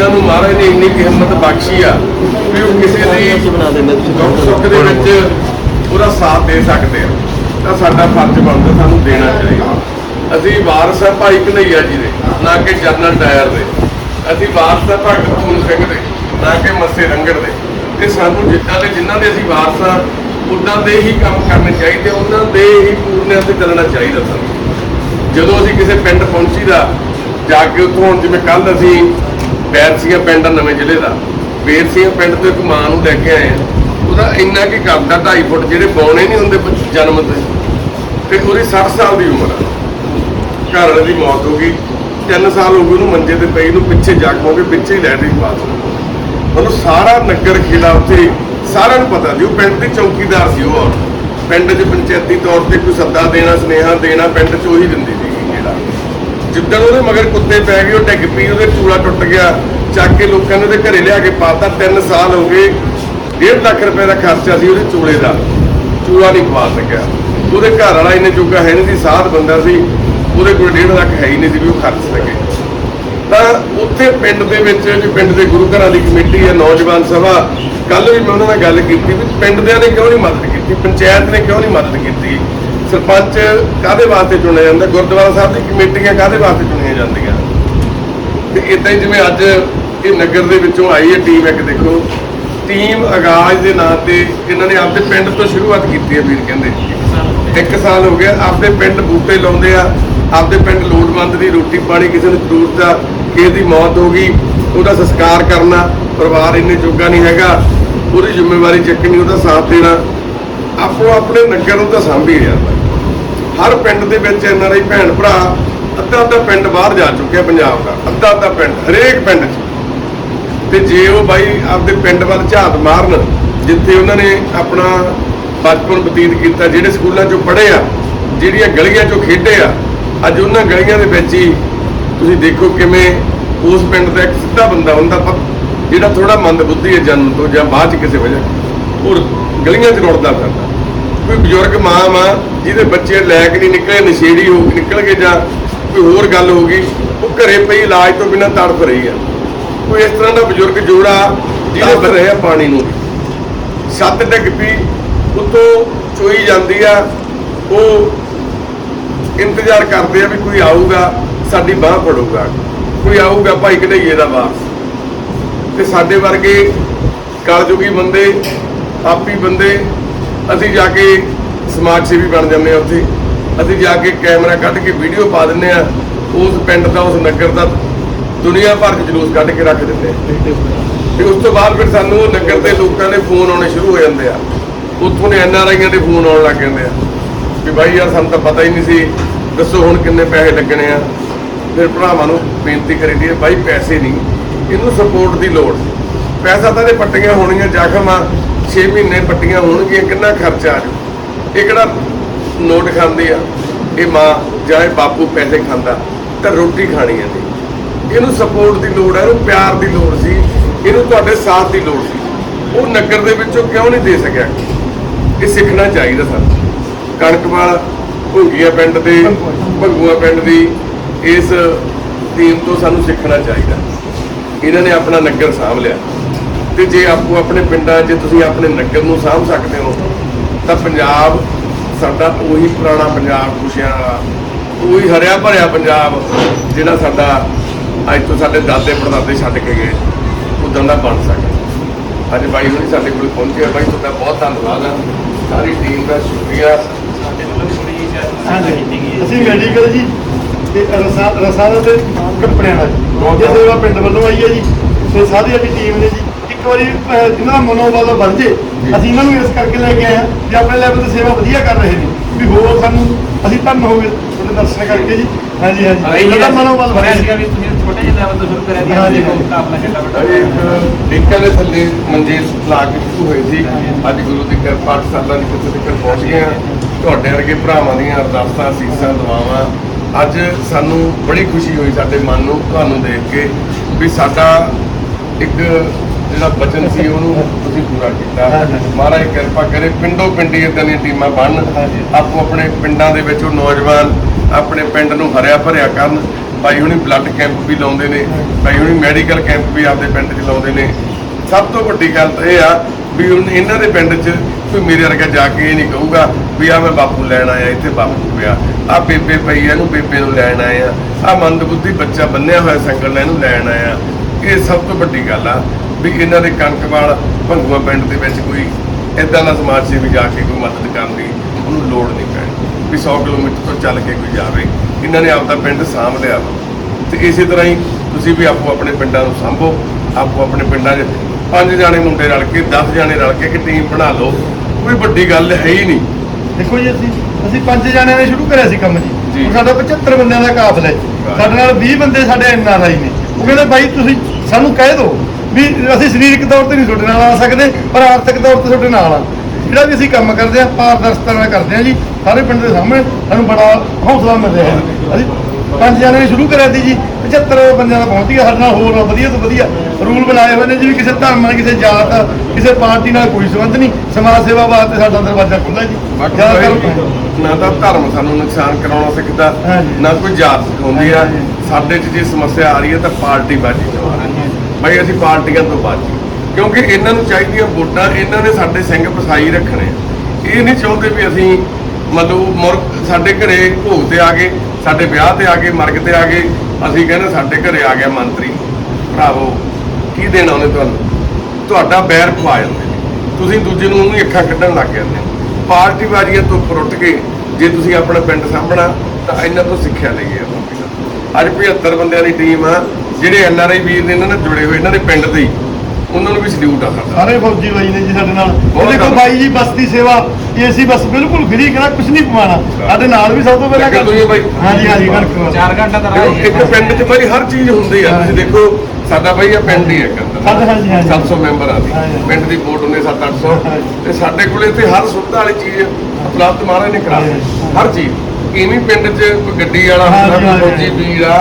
ਜਿਨ੍ਹਾਂ ਨੂੰ ਮਹਾਰਾਜ ਨੇ ਇੰਨੀ ਕੁ ਹਿੰਮਤ ਬਖਸ਼ੀ ਆ ਵੀ ਉਹ ਕਿਸੇ ਦੀ ਬਣਾ ਦਿੰਦੇ ਤੁਸੀਂ ਸੁੱਖ ਦੇ ਵਿੱਚ ਉਹਦਾ ਸਾਥ ਦੇ ਸਕਦੇ ਆ। ਤਾਂ ਸਾਡਾ ਫਰਜ਼ ਬਣਦਾ ਸਾਨੂੰ ਦੇਣਾ ਚਾਹੀਦਾ। ਅਸੀਂ ਵਾਰਸ ਆ ਭਾਈ ਕਨਈਆ ਜੀ ਦੇ, ਨਾ ਕਿ ਜਨਰਲ ਡਾਇਰ ਦੇ। ਅਸੀਂ ਵਾਰਸ ਆ ਭਗਤ ਪੂਰਨ ਸਿੰਘ ਦੇ, ਨਾ ਕਿ ਮੱਸੇ ਰੰਗੜ ਦੇ। ਤੇ ਸਾਨੂੰ ਜਿੱਦਾਂ ਦੇ ਜਿਨ੍ਹਾਂ ਦੇ ਅਸੀਂ ਵਾਰਸ ਆ, ਉਦਾਂ ਦੇ ਹੀ ਕੰਮ ਕਰਨੇ ਚਾਹੀਦੇ ਉਹਨਾਂ ਦੇ ਹੀ ਪੂਰਨਿਆਂ ਤੇ ਚੱਲਣਾ ਚਾਹੀਦਾ ਸਾਨੂੰ। ਜਦੋਂ ਅਸੀਂ ਕਿਸੇ ਪਿੰਡ ਪਹੁੰਚੀਦਾ, ਜਾ ਕੇ ਉੱਥੋਂ ਹੁਣ ਜਿਵੇਂ ਕੱਲ ਅਸੀਂ ਬੈਰਸੀਆਂ ਪਿੰਡ ਆ ਨਵੇਂ ਜ਼ਿਲ੍ਹੇ ਦਾ। ਬੇਰਸੀਆਂ ਪਿੰਡ ਤੋਂ ਇੱਕ ਮਾਂ ਨੂੰ ਲੈ ਕੇ ਆਏ ਆ। ਉਹਦਾ ਇੰਨਾ ਕੀ ਕਰਦਾ 2.5 ਫੁੱਟ, ਜਿਹੜੇ ਬੌਣੇ ਨਹੀਂ ਹੁੰਦੇ ਜਨਮ ਤੇ ਤੇ ਉਹਦੀ 60 ਸਾਲ ਦੀ ਉਮਰ ਆ। ਘਰ ਵਾਲੇ ਦੀ ਮੌਤ ਹੋ ਗਈ। 3 ਸਾਲ ਹੋ ਗਏ ਉਹਨੂੰ ਮੰਜੇ ਤੇ ਪਈ ਨੂੰ ਪਿੱਛੇ ਜ਼ਖਮ ਹੋ ਗਏ ਪਿੱਛੇ ਹੀ ਲੈਟਰੀ ਪਾਸ ਉਹਨੂੰ ਸਾਰਾ ਨਗਰ ਖੇਲਾ ਉੱਥੇ, ਸਾਰਿਆਂ ਨੂੰ ਪਤਾ ਸੀ। ਉਹ ਪਿੰਡ ਦੀ ਚੌਕੀਦਾਰ ਸੀ ਉਹ। ਔਰਤ। ਪਿੰਡ 'ਚ ਪੰਚਾਇਤੀ ਤੌਰ ਤੇ ਕੋਈ ਸੱਦਾ ਦੇਣਾ, ਸੁਨੇਹਾ ਦੇਣਾ, ਪਿੰਡ 'ਚ ਉਹੀ ਦਿੰਦੀ ਜਿੱਦਣ ਉਹਦੇ ਮਗਰ ਕੁੱਤੇ ਪੈ ਗਏ, ਉਹ ਡਿੱਗ ਪਈ, ਉਹਦੇ ਚੂਲਾ ਟੁੱਟ ਗਿਆ, ਚੱਕ ਕੇ ਲੋਕਾਂ ਨੇ ਉਹਦੇ ਘਰੇ ਲਿਆ ਕੇ ਪਾਤਾ 3 ਸਾਲ ਹੋ ਗਏ 1.5 ਲੱਖ ਰੁਪਏ ਦਾ ਖਰਚਾ ਸੀ ਉਹਦੇ ਚੂਲੇ ਦਾ। ਚੂਲਾ ਨਹੀਂ ਪਵਾ ਸਕਿਆ। ਉਹਦੇ ਘਰ ਵਾਲਾ ਇਹਨੇ ਜੋਗਾ ਹੈ ਨਹੀਂ ਸੀ, ਸਾਧ ਬੰਦਾ ਸੀ, ਉਹਦੇ ਕੋਲ 1.5 ਲੱਖ ਹੈ ਹੀ ਨਹੀਂ ਸੀ ਵੀ ਉਹ ਖਰਚ ਸਕੇ। ਤਾਂ ਉੱਥੇ ਪਿੰਡ ਦੇ ਵਿੱਚ ਜੀ ਪਿੰਡ ਦੇ ਗੁਰੂ ਘਰਾਂ ਦੀ ਕਮੇਟੀ ਹੈ, ਨੌਜਵਾਨ ਸਭਾ ਕੱਲ ਵੀ ਮੈਂ ਉਹਨਾਂ ਨਾਲ ਗੱਲ ਕੀਤੀ ਵੀ ਪਿੰਡ ਦਿਆਂ ਨੇ ਕਿਉਂ ਨਹੀਂ ਮਦਦ ਕੀਤੀ, ਪੰਚਾਇਤ ਨੇ ਕਿਉਂ ਨਹੀਂ ਮਦਦ ਕੀਤੀ? ਸਰਪੰਚ ਕਾਦੇ ਵਾਸਤੇ ਚੁਣਿਆ ਜਾਂਦਾ? ਗੁਰਦੁਆਰਾ ਸਾਹਿਬ ਦੀ ਕਮੇਟੀਆਂ ਕਾਦੇ ਵਾਸਤੇ ਚੁਣੀਆਂ ਜਾਂਦੀਆਂ? ਤੇ ਇਦਾਂ ਹੀ ਜਿਵੇਂ ਅੱਜ ਇਹ ਨਗਰ ਦੇ ਵਿੱਚੋਂ ਆਈ ਹੈ ਟੀਮ ਇੱਕ, ਦੇਖੋ। ਟੀਮ ਆਗਾਜ਼ ਦੇ ਨਾਂ ਤੇ ਇਹਨਾਂ ਨੇ ਆਪਦੇ ਪਿੰਡ ਤੋਂ ਸ਼ੁਰੂਆਤ ਕੀਤੀ ਹੈ ਵੀਰ ਕਹਿੰਦੇ। ਇੱਕ ਸਾਲ ਹੋ ਗਿਆ, ਆਪਦੇ ਪਿੰਡ ਬੂਟੇ ਲਾਉਂਦੇ ਆ, ਆਪਦੇ ਪਿੰਡ ਲੋੜਵੰਦ ਦੀ ਰੋਟੀ ਪਾਣੀ ਕਿਸੇ ਨੂੰ ਜ਼ਰੂਰਤ ਆ, ਕਿਸੇ ਦੀ ਮੌਤ ਹੋ ਗਈ, ਉਹਦਾ ਸੰਸਕਾਰ ਕਰਨਾ, ਪਰਿਵਾਰ ਇੰਨੇ ਜੋਗਾ ਨਹੀਂ ਹੈਗਾ, ਉਹਦੀ ਜ਼ਿੰਮੇਵਾਰੀ ਚੱਕਣੀ, ਉਹਦਾ ਸਾਥ ਦੇਣਾ ਆਪੋ ਆਪਣੇ ਨਗਰ ਨੂੰ ਤਾਂ ਸਾਂਭੀ ਜਾਂਦਾ ਹਰ ਪਿੰਡ ਦੇ ਵਿੱਚ ਐਨਆਰਆਈ ਭੈਣ ਭਰਾ ਅੱਧਾ ਅੱਧਾ ਪਿੰਡ ਬਾਹਰ ਜਾ ਚੁੱਕਿਆ ਪੰਜਾਬ ਦਾ, ਅੱਧਾ ਅੱਧਾ ਪਿੰਡ, ਹਰੇਕ ਪਿੰਡ 'ਚ। ਤੇ ਜੇ ਉਹ ਬਾਈ ਆਪਦੇ ਪਿੰਡ ਵੱਲ ਝਾਤ ਮਾਰਨ, ਜਿੱਥੇ ਉਹਨਾਂ ਨੇ ਆਪਣਾ ਬਚਪਨ ਬਤੀਤ ਕੀਤਾ, ਜਿਹੜੇ ਸਕੂਲਾਂ 'ਚੋਂ ਪੜ੍ਹੇ ਆ, ਜਿਹੜੀਆਂ ਗਲੀਆਂ 'ਚੋਂ ਖੇਡੇ ਆ, ਅੱਜ ਉਹਨਾਂ ਗਲੀਆਂ ਦੇ ਵਿੱਚ ਹੀ ਤੁਸੀਂ ਦੇਖੋ ਕਿਵੇਂ ਉਸ ਪਿੰਡ ਦਾ ਇੱਕ ਸਿੱਧਾ ਬੰਦਾ ਹੁੰਦਾ ਜਿਹੜਾ ਥੋੜਾ ਮੰਦ ਬੁੱਧੀ ਹੈ ਜਨਮ ਤੋਂ ਜਾਂ ਬਾਅਦ 'ਚ ਕਿਸੇ ਵਜ੍ਹਾ। ਉਹ ਗਲੀਆਂ 'ਚ ਰੁੜਦਾ ਫਿਰਦਾ। ਕੋਈ ਬਜ਼ੁਰਗ ਮਾਂ ਮਾਂ ਜਿਹਦੇ ਬੱਚੇ ਲੈਕ ਨਹੀਂ ਨਿਕਲੇ ਨਸ਼ੇੜੀ ਹੋ ਕੇ ਨਿਕਲ ਗਏ ਜਾਂ ਕੋਈ ਹੋਰ ਗੱਲ ਹੋ ਗਈ ਉਹ ਘਰੇ ਪਈ ਇਲਾਜ ਤੋਂ ਬਿਨਾਂ ਤੜਫ ਰਹੀ ਆ। ਕੋਈ ਇਸ ਤਰ੍ਹਾਂ ਦਾ ਬਜ਼ੁਰਗ ਜੋੜਾ ਜਿਹਦੇ ਪਰ ਰਿਹਾ ਪਾਣੀ ਨੂੰ। ਛੱਤ ਡਿੱਗ ਪਈ ਉੱਤੋਂ ਚੋਈ ਜਾਂਦੀ ਆ। ਉਹ ਇੰਤਜ਼ਾਰ ਕਰਦੇ ਆ ਵੀ ਕੋਈ ਆਊਗਾ ਸਾਡੀ ਬਾਹ ਫੜੂਗਾ। ਕੋਈ ਆਊਗਾ ਭਾਈ ਕਢਈਏ ਦਾ ਵਾਰਸ ਤੇ ਸਾਡੇ ਵਰਗੇ ਕਲਯੁਗੀ ਬੰਦੇ ਆਪੀ ਬੰਦੇ ਅਸੀਂ ਜਾ ਕੇ ਸਮਾਜ ਸੇਵੀ ਬਣ ਜਾਂਦੇ ਆ ਉੱਥੇ। ਅਸੀਂ ਜਾ ਕੇ ਕੈਮਰਾ ਕੱਢ ਕੇ ਵੀਡੀਓ ਪਾ ਦਿੰਦੇ ਆ ਉਸ ਪਿੰਡ ਦਾ, ਉਸ ਨਗਰ ਦਾ ਦੁਨੀਆ ਭਰ ਚ ਜਲੂਸ ਕੱਢ ਕੇ ਰੱਖ ਦਿੰਦੇ ਆ ਤੇ ਉਸ ਤੋਂ ਬਾਅਦ ਫਿਰ ਸਾਨੂੰ ਉਹ ਨਗਰ ਦੇ ਲੋਕਾਂ ਦੇ ਫੋਨ ਆਉਣੇ ਸ਼ੁਰੂ ਹੋ ਜਾਂਦੇ ਆ। ਉੱਥੋਂ ਦੇ ਐਨ ਆਰ ਆਈਆਂ ਦੇ ਫੋਨ ਆਉਣ ਲੱਗ ਜਾਂਦੇ ਆ। ਵੀ ਬਾਈ ਯਾਰ, ਸਾਨੂੰ ਤਾਂ ਪਤਾ ਹੀ ਨਹੀਂ ਸੀ। ਦੱਸੋ ਹੁਣ ਕਿੰਨੇ ਪੈਸੇ ਲੱਗਣੇ ਆ। ਫਿਰ ਭਰਾਵਾਂ ਨੂੰ ਬੇਨਤੀ ਕਰੀ ਦੀ ਬਾਈ ਪੈਸੇ ਨਹੀਂ। ਇਹਨੂੰ ਸਪੋਰਟ ਦੀ ਲੋੜ। ਪੈਸਾ ਤਾਂ ਇਹਦੇ ਪੱਟੀਆਂ ਹੋਣੀਆਂ, ਜ਼ਖਮ ਆ। 6 ਮਹੀਨੇ ਪੱਟੀਆਂ ਹੋਣਗੀਆਂ, ਕਿੰਨਾ ਖਰਚਾ ਆ ਜੂ ਇਹ ਕਿਹੜਾ ਨੋਟ ਖਾਂਦੇ ਆ? ਇਹ ਮਾਂ ਜਾਂ ਇਹ ਬਾਪੂ ਪੈਸੇ ਖਾਂਦਾ, ਤਾਂ ਰੋਟੀ ਖਾਣੀ ਹੈ ਜੀ ਇਹਨੂੰ ਸਪੋਰਟ ਦੀ ਲੋੜ ਹੈ ਇਹਨੂੰ ਪਿਆਰ ਦੀ ਲੋੜ ਸੀ, ਇਹਨੂੰ ਤੁਹਾਡੇ ਸਾਥ ਦੀ ਲੋੜ ਸੀ। ਉਹ ਨਗਰ ਦੇ ਵਿੱਚੋਂ ਕਿਉਂ ਨਹੀਂ ਦੇ ਸਕਿਆ? ਇਹ ਸਿੱਖਣਾ ਚਾਹੀਦਾ ਸਾਨੂੰ। ਕਣਕਵਾਲ ਭੁੰਗੀਆ ਪਿੰਡ ਦੇ, ਭੰਗੂਆ ਪਿੰਡ ਦੀ, ਇਸ ਟੀਮ ਤੋਂ ਸਾਨੂੰ ਸਿੱਖਣਾ ਚਾਹੀਦਾ। ਇਹਨਾਂ ਨੇ ਆਪਣਾ ਨਗਰ ਸਾਂਭ ਲਿਆ। ਤੇ ਜੇ ਆਪੋ ਆਪਣੇ ਪਿੰਡਾਂ 'ਚ ਤੁਸੀਂ ਆਪਣੇ ਨਗਰ ਨੂੰ ਸਾਂਭ ਸਕਦੇ ਹੋ ਤਾਂ ਪੰਜਾਬ ਸਾਡਾ ਉਹੀ ਪੁਰਾਣਾ ਪੰਜਾਬ ਖੁਸ਼ੀਆਂ ਵਾਲਾ ਉਹੀ ਹਰਿਆ ਭਰਿਆ ਪੰਜਾਬ ਜਿਹੜਾ ਸਾਡਾ ਅੱਜ ਤੋਂ ਸਾਡੇ ਦਾਦੇ ਪੜਦਾਦੇ ਛੱਡ ਕੇ ਗਏ ਉਦਾਂ ਦਾ ਬਣ ਸਕਦਾ। ਅੱਜ ਬਾਈ ਹੁਣੀ ਸਾਡੇ ਕੋਲ ਪਹੁੰਚੇ ਆ ਬਾਈ ਤੁਹਾਡਾ ਬਹੁਤ ਧੰਨਵਾਦ ਆ। ਸਾਰੀ ਟੀਮ ਦਾ ਸ਼ੁਕਰੀਆ। ਅਸੀਂ ਮੈਡੀਕਲ ਜੀ ਤੇ ਰਸਾ ਰਸਾਲਾ ਤੇ ਕੱਪੜਿਆਂ ਦਾ ਜੀ। ਇਹ ਸੇਵਾ ਪਿੰਡ ਵੱਲੋਂ ਆਈ ਹੈ ਜੀ ਤੇ ਸਾਰੀ ਸਾਡੀ ਟੀਮ ਨੇ ਜੀ ਇੱਕ ਵਾਰੀ ਜਿਨ੍ਹਾਂ ਦਾ ਮਨੋਬਲ ਵੱਧ ਜੇ ਅਸੀਂ ਇਹਨਾਂ ਨੂੰ ਇਸ ਕਰਕੇ ਲੈ ਕੇ ਆਏ ਹਾਂ ਆਪਣੇ ਲੈਵਲ ਤੇ ਸੇਵਾ ਵਧੀਆ ਕਰ ਰਹੇ ਨੇ। ਵੀ ਹੋਰ ਸਾਨੂੰ ਅਸੀਂ ਧੰਨ ਹੋ ਗਏ ਤੁਹਾਡੇ ਦਰਸ਼ਨ ਕਰਕੇ ਜੀ। ਹਾਂਜੀ ਹਾਂਜੀ। ਇਹਨਾਂ ਦਾ ਮਨੋਬਲ ਵਧਿਆ ਜੀ। ਵੀ ਤੁਸੀਂ ਛੋਟੇ ਜਿਹੇ ਲੈਵਲ ਤੋਂ ਸ਼ੁਰੂ ਕਰਿਆ ਸੀ ਹਾਂਜੀ। ਮੁਕਾਬਲਾ ਕਿੱਡਾ ਵੱਡਾ ਡਿੱਕਾਂ ਦੇ ਥੱਲੇ ਮੰਜੇ ਲਾ ਕੇ ਸ਼ੁਰੂ ਹੋਈ ਸੀ। ਅੱਜ ਗੁਰੂ ਦੀ ਕਿਰਪਾ ਨਾਲ ਸਾਲਾਂ ਦੀ ਕਿਤੇ ਤੱਕ ਪਹੁੰਚ ਗਏ ਤੁਹਾਡੇ ਵਰਗੇ ਭਰਾਵਾਂ ਦੀਆਂ ਅਰਦਾਸਾਂ ਸੀਸਾਂ ਦੁਆਵਾਂ ਅੱਜ ਸਾਨੂੰ ਬੜੀ ਖੁਸ਼ੀ ਹੋਈ ਸਾਡੇ ਮਨ ਨੂੰ ਤੁਹਾਨੂੰ ਦੇਖ ਕੇ ਵੀ ਸਾਡਾ ਇੱਕ ਜਿਹੜਾ ਬਚਨ ਸੀ ਉਹਨੂੰ ਤੁਸੀਂ ਪੂਰਾ ਕੀਤਾ। ਮਹਾਰਾਜ ਕਿਰਪਾ ਕਰੇ ਪਿੰਡੋਂ ਪਿੰਡੀ ਇਦਾਂ ਦੀਆਂ ਟੀਮਾਂ ਬਣਨ। ਆਪੋ ਆਪਣੇ ਪਿੰਡਾਂ ਦੇ ਵਿੱਚ ਉਹ ਨੌਜਵਾਨ ਆਪਣੇ ਪਿੰਡ ਨੂੰ ਹਰਿਆ ਭਰਿਆ ਕਰਨ। ਭਾਈ ਹੁਣੀ ਬਲੱਡ ਕੈਂਪ ਵੀ ਲਾਉਂਦੇ ਨੇ। ਭਾਈ ਹੁਣੀ ਮੈਡੀਕਲ ਕੈਂਪ ਵੀ ਆਪਦੇ ਪਿੰਡ 'ਚ ਲਾਉਂਦੇ ਨੇ। ਸਭ ਤੋਂ ਵੱਡੀ ਗੱਲ ਤਾਂ ਇਹ ਆ ਵੀ ਇਹਨਾਂ ਦੇ ਪਿੰਡ 'ਚ ਕੋਈ ਮੇਰੇ ਵਰਗਾ ਜਾ ਕੇ ਇਹ ਨਹੀਂ ਕਹੂਗਾ ਵੀ ਆ ਮੈਂ ਬਾਪੂ ਲੈਣ ਆਇਆ ਇੱਥੇ ਬਾਪੂ ਪਿਆ। ਆ ਬੇਬੇ ਪਈ ਇਹਨੂੰ ਬੇਬੇ ਨੂੰ ਲੈਣ ਆਇਆ। ਆ ਮੰਦਬੁੱਧੀ ਬੱਚਾ ਬੰਨਿਆ ਹੋਇਆ ਸੰਗਲ ਇਹਨੂੰ ਲੈਣ ਆਇਆ। ਇਹ ਸਭ ਤੋਂ ਵੱਡੀ ਗੱਲ ਆ। ਵੀ ਇਹਨਾਂ ਦੇ ਕਣਕਵਾਲ ਭੰਗੂਆ ਪਿੰਡ ਦੇ ਵਿੱਚ ਕੋਈ ਇਦਾਂ ਦਾ ਸਮਾਜ ਸੇਵੀ ਜਾ ਕੇ ਕੋਈ ਮਦਦ ਕਰਨ ਦੀ ਉਹਨੂੰ ਲੋੜ ਨਹੀਂ ਪੈਣੀ। ਵੀ 100 ਕਿਲੋਮੀਟਰ ਤੋਂ ਚੱਲ ਕੇ ਕੋਈ ਜਾਵੇ ਇਹਨਾਂ ਨੇ ਆਪਦਾ ਪਿੰਡ ਸਾਂਭ ਲਿਆ ਤੇ ਇਸੇ ਤਰ੍ਹਾਂ ਹੀ ਤੁਸੀਂ ਵੀ ਆਪੋ ਆਪਣੇ ਪਿੰਡਾਂ ਨੂੰ ਸਾਂਭੋ ਆਪੋ ਆਪਣੇ ਪਿੰਡਾਂ 'ਚ ਪੰਜ ਜਾਣੇ ਮੁੰਡੇ ਰਲ ਕੇ 10 ਜਾਣੇ ਰਲ ਕੇ ਇੱਕ ਟੀਮ ਬਣਾ ਲਓ ਕੋਈ ਵੱਡੀ ਗੱਲ ਹੈ ਹੀ ਨਹੀਂ। ਦੇਖੋ ਜੀ ਅਸੀਂ ਅਸੀਂ ਪੰਜ ਜਣਿਆਂ ਨੇ ਸ਼ੁਰੂ ਕਰਿਆ ਸੀ ਕੰਮ ਜੀ। ਸਾਡਾ 75 ਬੰਦਿਆਂ ਦਾ ਕਾਫਲਾ ਹੈ। ਸਾਡੇ ਨਾਲ 20 ਬੰਦੇ ਸਾਡੇ ਐਨ ਆਰ ਆਈ ਨੇ। ਉਹ ਕਹਿੰਦੇ ਬਾਈ ਤੁਸੀਂ ਸਾਨੂੰ ਕਹਿ ਦਿਓ ਵੀ ਅਸੀਂ ਸਰੀਰਕ ਤੌਰ ਤੇ ਨਹੀਂ ਤੁਹਾਡੇ ਨਾਲ ਆ ਸਕਦੇ ਪਰ ਆਰਥਿਕ ਤੌਰ ਤੇ ਤੁਹਾਡੇ ਨਾਲ ਆ। ਜਿਹੜਾ ਵੀ ਅਸੀਂ ਕੰਮ ਕਰਦੇ ਆ ਪਾਰਦਰਸ਼ਤਾ ਨਾਲ ਕਰਦੇ ਆ ਜੀ ਸਾਰੇ ਪਿੰਡ ਦੇ ਸਾਹਮਣੇ ਸਾਨੂੰ ਬੜਾ ਹੌਸਲਾ ਮਿਲ ਰਿਹਾ ਹੈ। ਅਸੀਂ ਪੰਜ ਨੇ ਸ਼ੁਰੂ ਕਰਿਆ ਸੀ ਜੀ 75 ਬੰਦਿਆਂ ਦਾ ਪਹੁੰਚ ਗਿਆ ਸਾਡੇ ਨਾਲ ਹੋਰ ਵਧੀਆ ਤੋਂ ਵਧੀਆ। ਰੂਲ ਬਣਾਏ ਹੋਏ ਨੇ ਜੀ ਵੀ ਕਿਸੇ ਧਰਮ ਨਾਲ ਕਿਸੇ ਜਾਤ ਕਿਸੇ ਪਾਰਟੀ ਨਾਲ ਕੋਈ ਸੰਬੰਧ ਨਹੀਂ। ਸਮਾਜ ਸੇਵਾ ਵਾਸਤੇ ਸਾਡਾ ਦਰਵਾਜ਼ਾ ਖੁੱਲ੍ਹਾ ਜੀ। ਨਾ ਤਾਂ ਧਰਮ ਸਾਨੂੰ ਨੁਕਸਾਨ ਕਰਾਉਣਾ ਸਿੱਖਦਾ। ਨਾ ਕੋਈ ਜਾਤ ਸਿਖਾਉਂਦੀ ਆ। ਸਾਡੇ 'ਚ ਜੇ ਸਮੱਸਿਆ ਆ ਰਹੀ ਹੈ ਤਾਂ ਪਾਰਟੀ ਬਾਜੀ। ਚੋਂ ਅਸੀਂ ਪਾਰਟੀਆਂ ਤੋਂ ਬਾਜੀ ਕਿਉਂਕਿ ਇਹਨਾਂ ਨੂੰ ਚਾਹੀਦੀਆਂ ਵੋਟਾਂ, ਇਹਨਾਂ ਨੇ ਸਾਡੇ ਸਿੰਘ ਫਸਾਈ ਰੱਖਣੇ ਇਹ ਨਹੀਂ ਚਾਹੁੰਦੇ ਵੀ ਅਸੀਂ ਮਤਲਬ ਮੁਰਗ ਸਾਡੇ ਘਰੇ ਭੋਗ ਤੇ ਆ ਗਏ, ਸਾਡੇ ਵਿਆਹ ਤੇ ਆ ਗਏ, ਮਰਗ ਤੇ ਆ ਗਏ, ਅਸੀਂ ਕਹਿੰਦੇ ਸਾਡੇ ਘਰੇ ਆ ਗਿਆ ਮੰਤਰੀ। ਭਰਾਵੋ, ਕੀ ਦੇਣਾ ਉਹਨੇ ਤੁਹਾਨੂੰ? ਤੁਹਾਡਾ ਬੈਰ ਪਵਾ ਜਾਂਦੇ ਤੁਸੀਂ ਦੂਜੇ ਨੂੰ ਉਹਨੂੰ ਅੱਖਾਂ ਕੱਢਣ ਲੱਗ ਜਾਂਦੇ ਪਾਰਟੀ ਬਾਜ਼ੀਆਂ ਤੋਂ ਉੱਪਰ ਕੇ ਜੇ ਤੁਸੀਂ ਆਪਣਾ ਪਿੰਡ ਸਾਂਭਣਾ, ਤਾਂ ਇਹਨਾਂ ਤੋਂ ਸਿੱਖਿਆ ਲਈਏ ਆਪਾਂ। ਅੱਜ 75 ਬੰਦਿਆਂ ਦੀ ਟੀਮ ਆ ਜਿਹੜੇ ਐਨ ਆਰ ਆਈ ਵੀਰ ਨੇ ਇਹਨਾਂ ਨਾਲ ਜੁੜੇ ਹੋਏ ਇਹਨਾਂ ਦੇ ਪਿੰਡ ਦੇ ਹੀ ਉਹਨਾਂ ਨੂੰ ਵੀ ਸਲੂਟ ਆ ਸਾਡਾ ਸਾਰੇ ਫੌਜੀ ਬਾਈ ਨੇ ਜੀ ਸਾਡੇ ਨਾਲ ਉਹਦੇ ਕੋਲ। ਬਾਈ ਜੀ ਬੱਸ ਦੀ ਸੇਵਾ ਏਸੀ ਬੱਸ ਬਿਲਕੁਲ ਫ੍ਰੀ ਕਰਾ ਕੁਝ ਨਹੀਂ ਪਵਾਣਾ ਸਾਡੇ ਨਾਲ ਵੀ ਸਭ ਤੋਂ ਪਹਿਲਾਂ ਲੱਗੇ ਤੁਸੀਂ ਬਾਈ? ਹਾਂਜੀ ਹਾਂਜੀ ਕਣਕ ਚਾਰ ਘੰਟਾ ਤਾਂ ਰਾਹ। ਇੱਕ ਪਿੰਡ 'ਚ ਬਾਈ ਹਰ ਚੀਜ਼ ਹੁੰਦੀ ਆ ਤੁਸੀਂ ਦੇਖੋ ਸਾਡਾ ਬਾਈ ਆ ਪਿੰਡ ਹੀ ਹੈ ਕੰਦਰ ਹਾਂਜੀ, ਹਾਂਜੀ। 700 ਮੈਂਬਰ ਆ। ਪਿੰਡ ਦੀ ਵੋਟ ਹੁੰਦੇ 7-800 ਹਾਂਜੀ। ਤੇ ਸਾਡੇ ਕੋਲੇ ਇੱਥੇ ਹਰ ਸੁਵਿਧਾ ਵਾਲੀ ਚੀਜ਼ ਉਪਲਬਧ ਮਹਾਰਾਜ ਨੇ ਕਰਾ। ਹਰ ਚੀਜ਼ ਇਵੇਂ ਪਿੰਡ 'ਚ ਕੋਈ ਗੱਡੀ ਵਾਲਾ ਹੁੰਦਾ। ਫੌਜੀ ਵੀਰ ਆ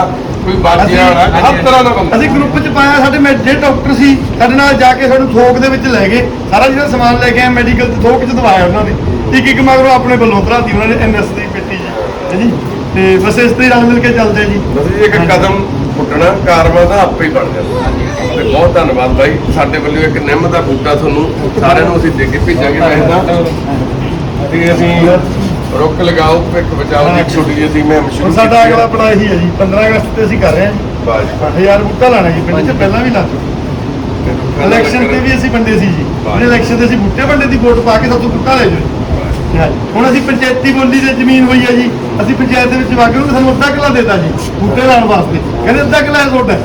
ਕੋਈ ਬਾਜੀ ਵਾਲਾ ਹਰ ਤਰ੍ਹਾਂ ਦਾ ਬੰਦਾ। ਅਸੀਂ ਗਰੁੱਪ 'ਚ ਪਾਇਆ ਸਾਡੇ ਮੈਂ ਜਿਹੜੇ ਡਾਕਟਰ ਸੀ ਸਾਡੇ ਨਾਲ ਜਾ ਕੇ ਸਾਨੂੰ ਥੋਕ ਦੇ ਵਿੱਚ ਲੈ ਗਏ। ਸਾਰਾ ਜਿਹੜਾ ਸਮਾਨ ਲੈ ਕੇ ਆਏ ਮੈਡੀਕਲ ਤੇ ਥੋਕ 'ਚ ਦਵਾਇਆ ਉਹਨਾਂ ਨੇ। ਇੱਕ ਇੱਕ ਮਗਰੋਂ ਆਪਣੇ ਵੱਲੋਂ ਭਰਾਤੀ ਉਹਨਾਂ ਨੇ ਐਨਐਸ ਦੀ ਪੇਟੀ ਜੀ। ਹੈ ਜੀ? ਤੇ ਬਸ ਇਸ ਤੇ ਰਲ ਮਿਲ ਕੇ ਚੱਲਦੇ ਜੀ। ਬਸ ਜੀ ਇੱਕ ਕਦਮ ਪੁੱਟਣਾ ਕਾਰਵਾ ਦਾ ਆਪੇ ਹੀ ਬਣ ਜਾਂਦਾ ਤੇ ਬਹੁਤ ਧੰਨਵਾਦ ਬਾਈ ਸਾਡੇ ਵੱਲੋਂ ਇੱਕ ਨਿੰਮ ਦਾ ਬੂਟਾ ਤੁਹਾਨੂੰ ਸਾਰਿਆਂ ਨੂੰ ਅਸੀਂ ਦੇ ਕੇ ਭੇਜਾਂਗੇ। ਤਾਂ ਤੇ ਅਸੀਂ ਰੁੱਖ ਲਗਾਓ ਭਿੱਖ ਬਚਾਓ ਦੀ ਇੱਕ ਛੋਟੀ ਜਿਹੀ ਅਸੀਂ ਮੁਹਿੰਮ ਹੁਣ ਸ਼ੁਰੂ ਸਾਡਾ ਅਗਲਾ ਪੜਾ ਇਹੀ ਹੈ ਜੀ 15 ਅਗਸਤ ਤੇ ਅਸੀਂ ਕਰ ਰਹੇ ਹਾਂ ਜੀ। ਬਾਜੀ। 8000 ਬੂਟਾ ਲਾਣਾ ਜੀ ਪਿੰਡ 'ਚ ਪਹਿਲਾਂ ਵੀ ਲਾ ਚੁੱਕੇ ਇਲੈਕਸ਼ਨ ਤੇ ਵੀ ਅਸੀਂ ਵੰਡੇ ਸੀ ਜੀ। ਜਿਹੜੇ ਇਲੈਕਸ਼ਨ ਤੇ ਅਸੀਂ ਬੂਟੇ ਵੰਡੇ ਦੀ ਵੋਟ ਪਾ ਕੇ ਸਾਤੋਂ ਬੂਟਾ ਲੈ ਜਾਓ ਜੀ। ਹੁਣ ਅਸੀਂ ਪੰਚਾਇਤੀ ਬੋਲੀ ਦੇ ਜ਼ਮੀਨ ਹੋਈ ਹੈ ਜੀ। ਅਸੀਂ ਪੰਚਾਇਤ ਦੇ ਵਿੱਚ ਵਾਗੇ ਉਹਨੇ ਸਾਨੂੰ ਅੱਧਾ ਕਿੱਲਾ ਦਿੱਤਾ ਜੀ ਬੂਟੇ ਲਾਉਣ ਵਾਸਤੇ। ਕਹਿੰਦੇ ਅੱਧਾ ਕਿੱਲਾ ਤੁਹਾਡਾ ਹੈ।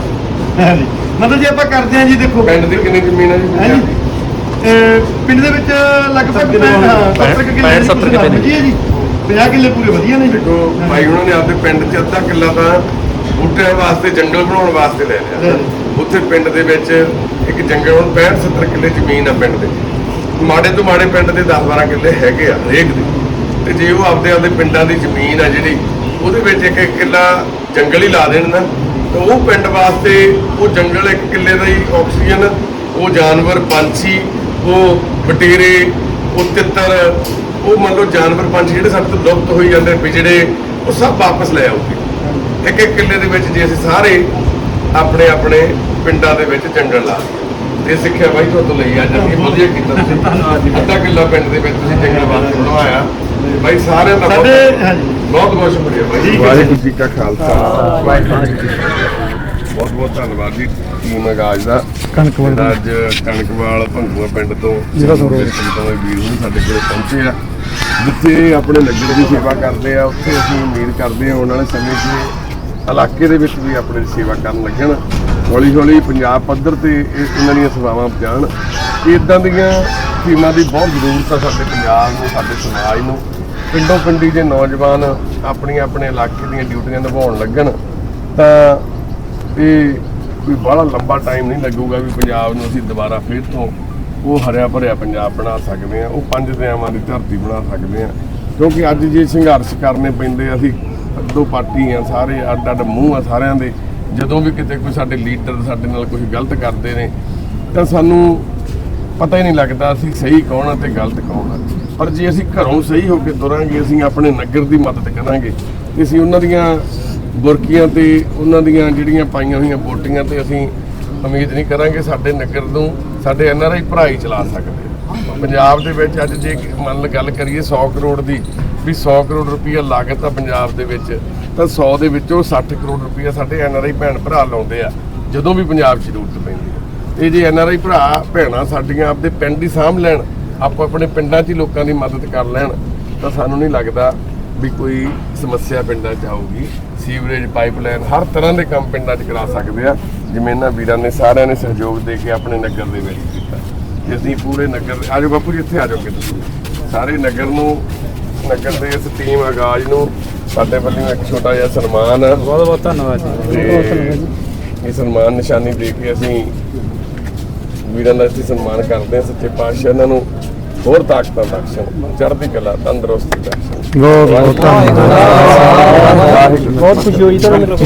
ਹਾਂਜੀ ਮਤਲਬ ਜੇ ਆਪਾਂ ਕਰਦੇ ਹਾਂ ਜੀ ਦੇਖੋ। ਪਿੰਡ ਦੀ ਕਿੰਨੀ ਜ਼ਮੀਨ ਹੈ ਜੀ ਜੀ। ਪਿੰਡ ਦੇ ਵਿੱਚ ਲਗਭਗ ਪੈਂਹਠ- ਹਾਂ, ਸੱਤਰ ਕੁ ਕਿੱਲੇ ਨੇ। ਜੀ। 50 ਕਿੱਲੇ ਪੂਰੇ ਵਧੀਆ ਨੇ ਦੇਖੋ ਭਾਈ ਉਹਨਾਂ ਨੇ ਆਪਦੇ ਪਿੰਡ 'ਚ ਅੱਧਾ ਕਿੱਲਾ ਤਾਂ ਬੂਟਿਆਂ ਵਾਸਤੇ ਜੰਗਲ ਬਣਾਉਣ ਵਾਸਤੇ ਲੈ ਲਿਆ। ਉੱਥੇ ਪਿੰਡ ਦੇ ਵਿੱਚ ਇੱਕ ਜੰਗਲ ਹੁਣ 65 70 ਕਿੱਲੇ ਜ਼ਮੀਨ ਆ ਪਿੰਡ ਦੇ। ਮਾੜੇ ਤੋਂ ਮਾੜੇ ਪਿੰਡ ਦੇ 10 12 ਕਿੱਲੇ ਹੈਗੇ ਆ ਹਰੇਕ ਦੇ। ਤੇ ਜੇ ਉਹ ਆਪਦੇ ਆਪਦੇ ਪਿੰਡਾਂ ਦੀ ਜ਼ਮੀਨ ਆ ਜਿਹੜੀ ਉਹਦੇ ਵਿੱਚ ਇੱਕ ਇੱਕ ਕਿੱਲਾ ਜੰਗਲ ਹੀ ਲਾ ਦੇਣ ਨਾ ਤਾਂ ਉਹ ਪਿੰਡ ਵਾਸਤੇ ਉਹ ਜੰਗਲ ਇੱਕ ਕਿੱਲੇ ਦਾ ਹੀ ਆਕਸੀਜਨ ਉਹ ਜਾਨਵਰ ਪੰਛੀ ਉਹ ਬਟੇਰੇ ਉਹ ਤਿੱਤਰ ਉਹ ਮੰਨ ਲਓ ਜਾਨਵਰ ਪੰਛੀ ਜਿਹੜੇ ਸਾਡੇ ਤੋਂ ਲੁਪਤ ਹੋਈ ਜਾਂਦੇ ਵਿਜੜੇ ਉਹ ਸਭ ਵਾਪਸ ਲੈ ਆਉਗੇ ਇੱਕ ਇੱਕ ਕਿੱਲੇ ਦੇ ਵਿੱਚ ਜੇ ਅਸੀਂ ਸਾਰੇ ਆਪਣੇ ਆਪਣੇ ਪਿੰਡਾਂ ਦੇ ਵਿੱਚ ਜੰਗਲ ਲਾ। ਇਹ ਸਿੱਖਿਆ ਬਾਈ ਤੁਹਾਡੇ ਲਈ ਅੱਜ ਇਹ ਵਧੀਆ ਕੀਤਾ ਤੁਸੀਂ। ਅੱਧਾ ਕਿੱਲਾ ਪਿੰਡ ਦੇ ਵਿੱਚ ਤੁਸੀਂ ਜੰਗਲ ਵਾਸਤੇ ਬਣਵਾਇਆ। ਬਾਈ ਸਾਰਿਆਂ ਦਾ ਸਾਡੇ ਬਹੁਤ ਹਾਂਜੀ। ਬਹੁਤ ਬਹੁਤ ਸ਼ੁਕਰੀਆ ਬਾਈ। ਵਾਹਿਗੁਰੂ ਜੀ ਕਾ ਖਾਲਸਾ। ਵਾਹਿਗੁਰੂ ਜੀ ਬਹੁਤ ਬਹੁਤ ਧੰਨਵਾਦ ਜੀ ਟੀਮ ਅਗਾਜ ਦਾ। ਕਣਕਵਾਲ ਅੱਜ ਕਣਕਵਾਲ ਭੰਗੂਆ ਪਿੰਡ ਤੋਂ ਜਿਹੜਾ ਸਰੋਵਰ। ਵੀਰ ਸਾਡੇ ਕੋਲ ਪਹੁੰਚੇ ਆ। ਜਿੱਥੇ ਆਪਣੇ ਲੰਗਰ ਦੀ ਸੇਵਾ ਕਰਦੇ ਆ, ਉੱਥੇ ਅਸੀਂ ਉਮੀਦ ਕਰਦੇ ਹਾਂ ਆਉਣ ਵਾਲੇ ਸਮੇਂ 'ਚ ਇਲਾਕੇ ਦੇ ਵਿੱਚ ਵੀ ਆਪਣੇ ਸੇਵਾ ਕਰਨ ਲੱਗਣ। ਹੌਲੀ ਹੌਲੀ ਪੰਜਾਬ ਪੱਧਰ ਤੇ ਇਹ- ਇਹਨਾਂ ਦੀਆਂ ਸੇਵਾਵਾਂ ਜਾਣ ਇਦਾਂ ਦੀਆਂ ਟੀਮਾਂ ਦੀ ਬਹੁਤ ਜ਼ਰੂਰਤ ਆ ਸਾਡੇ ਪੰਜਾਬ ਨੂੰ, ਸਾਡੇ ਸਮਾਜ ਨੂੰ। ਪਿੰਡੋਂ ਪਿੰਡੀ ਦੇ ਨੌਜਵਾਨ ਆਪਣੀਆਂ ਆਪਣੇ ਇਲਾਕੇ ਦੀਆਂ ਡਿਊਟੀਆਂ ਨਿਭਾਉਣ ਲੱਗਣ, ਤਾਂ ਇਹ ਕੋਈ ਬੜਾ ਲੰਬਾ ਟਾਈਮ ਨਹੀਂ ਲੱਗੂਗਾ ਵੀ ਪੰਜਾਬ ਨੂੰ ਅਸੀਂ ਦੁਬਾਰਾ ਫੇਰ ਤੋਂ ਉਹ ਹਰਿਆ ਭਰਿਆ ਪੰਜਾਬ ਬਣਾ ਸਕਦੇ ਆ, ਉਹ ਪੰਜ ਦਰਿਆਵਾਂ ਦੀ ਧਰਤੀ ਬਣਾ ਸਕਦੇ ਆ। ਕਿਉਂਕਿ ਅੱਜ ਜੇ ਸੰਘਰਸ਼ ਕਰਨੇ ਪੈਂਦੇ, ਅਸੀਂ ਦੋ ਪਾਰਟੀ ਆ, ਸਾਰੇ ਅੱਡ ਅੱਡ ਮੂੰਹ ਆ ਸਾਰਿਆਂ ਦੇ। ਜਦੋਂ ਵੀ ਕਿਤੇ ਕੋਈ ਸਾਡੇ ਲੀਡਰ ਸਾਡੇ ਨਾਲ ਕੁਝ ਗਲਤ ਕਰਦੇ ਨੇ, ਤਾਂ ਸਾਨੂੰ ਪਤਾ ਹੀ ਨਹੀਂ ਲੱਗਦਾ ਅਸੀਂ ਸਹੀ ਕੌਣ ਆ ਤੇ ਗਲਤ ਕੌਣ ਆ। ਪਰ ਜੇ ਅਸੀਂ ਘਰੋਂ ਸਹੀ ਹੋ ਕੇ ਤੁਰਾਂਗੇ, ਅਸੀਂ ਆਪਣੇ ਨਗਰ ਦੀ ਮਦਦ ਕਰਾਂਗੇ ਅਸੀਂ ਉਹਨਾਂ ਦੀਆਂ ਬੁਰਕੀਆਂ ਤੇ ਉਹਨਾਂ ਦੀਆਂ ਜਿਹੜੀਆਂ ਪਾਈਆਂ ਹੋਈਆਂ ਬੋਟੀਆਂ ਤੇ ਅਸੀਂ ਉਮੀਦ ਨਹੀਂ ਕਰਾਂਗੇ ਸਾਡੇ ਨਗਰ ਨੂੰ ਸਾਡੇ ਐੱਨ ਆਰ ਆਈ ਭਰਾ ਹੀ ਚਲਾ ਸਕਦੇ। ਪੰਜਾਬ ਦੇ ਵਿੱਚ ਅੱਜ ਜੇ ਮੰਨ ਲ ਗੱਲ ਕਰੀਏ 100 ਕਰੋੜ ਦੀ, ਵੀ 100 ਕਰੋੜ ਰੁਪਈਆ ਲਾਗਤ ਆ ਪੰਜਾਬ ਦੇ ਵਿੱਚ, ਤਾਂ 100 ਦੇ ਵਿੱਚੋਂ 60 ਕਰੋੜ ਰੁਪਈਆ ਸਾਡੇ ਐੱਨ ਆਰ ਆਈ ਭੈਣ ਭਰਾ ਲਾਉਂਦੇ ਆ, ਜਦੋਂ ਵੀ ਪੰਜਾਬ 'ਚ ਜ਼ਰੂਰਤ ਪੈਂਦੀ ਹੈ ਇਹ ਜੇ ਆਈ ਭਰਾ ਭੈਣਾਂ ਸਾਡੀਆਂ ਆਪਦੇ ਪਿੰਡ ਹੀ ਸਾਂਭ ਲੈਣ, ਆਪੋ ਆਪਣੇ ਪਿੰਡਾਂ 'ਚ ਹੀ ਲੋਕਾਂ ਦੀ ਮਦਦ ਕਰ ਲੈਣ, ਤਾਂ ਸਾਨੂੰ ਨਹੀਂ ਲੱਗਦਾ ਵੀ ਕੋਈ ਸਮੱਸਿਆ ਪਿੰਡਾਂ 'ਚ ਆਊਗੀ। ਸੀਵਰੇਜ ਪਾਈਪਲਾਈਨ ਹਰ ਤਰ੍ਹਾਂ ਦੇ ਕੰਮ ਪਿੰਡਾਂ 'ਚ ਕਰਾ ਸਕਦੇ ਆ। ਜਿਵੇਂ ਇਹਨਾਂ ਵੀਰਾਂ ਨੇ ਸਾਰਿਆਂ ਨੇ ਸਹਿਯੋਗ ਦੇ ਕੇ ਆਪਣੇ ਨਗਰ ਦੇ ਵਿੱਚ ਕੀਤਾ। ਤੇ ਅਸੀਂ ਪੂਰੇ ਨਗਰ ਦੇ ਆਜੋ ਬਾਪੂ ਜੀ ਇੱਥੇ ਆ ਜਾਓਗੇ ਤੁਸੀਂ। ਸਾਰੇ ਨਗਰ ਨੂੰ ਨਗਰ ਦੇ ਇਸ ਟੀਮ ਆਗਾਜ਼ ਨੂੰ ਸਾਡੇ ਵੱਲੋਂ ਇੱਕ ਛੋਟਾ ਜਿਹਾ ਸਨਮਾਨ ਆ। ਬਹੁਤ ਬਹੁਤ ਧੰਨਵਾਦ ਜੀ। ਇਹ ਸਨਮਾਨ ਨਿਸ਼ਾਨੀ ਦੇ ਕੇ ਅਸੀਂ ਵੀਰਾਂ ਦਾ ਅਸੀਂ ਸਨਮਾਨ ਕਰਦੇ ਹਾਂ ਸੱਚੇ ਪਾਤਸ਼ਾਹ ਇਹਨਾਂ ਨੂੰ ਹੋਰ ਤਾਕਤਾਂ ਬਖਸ਼ਣ ਚੜ੍ਹਦੀ ਕਲਾ ਤੰਦਰੁਸਤੀ ਬਖਸ਼ਣ ਬਹੁਤ ਬਹੁਤ ਧੰਨਵਾਦ। ਬਹੁਤ ਖੁਸ਼ੀ ਹੋਈ ਤੁਹਾਨੂੰ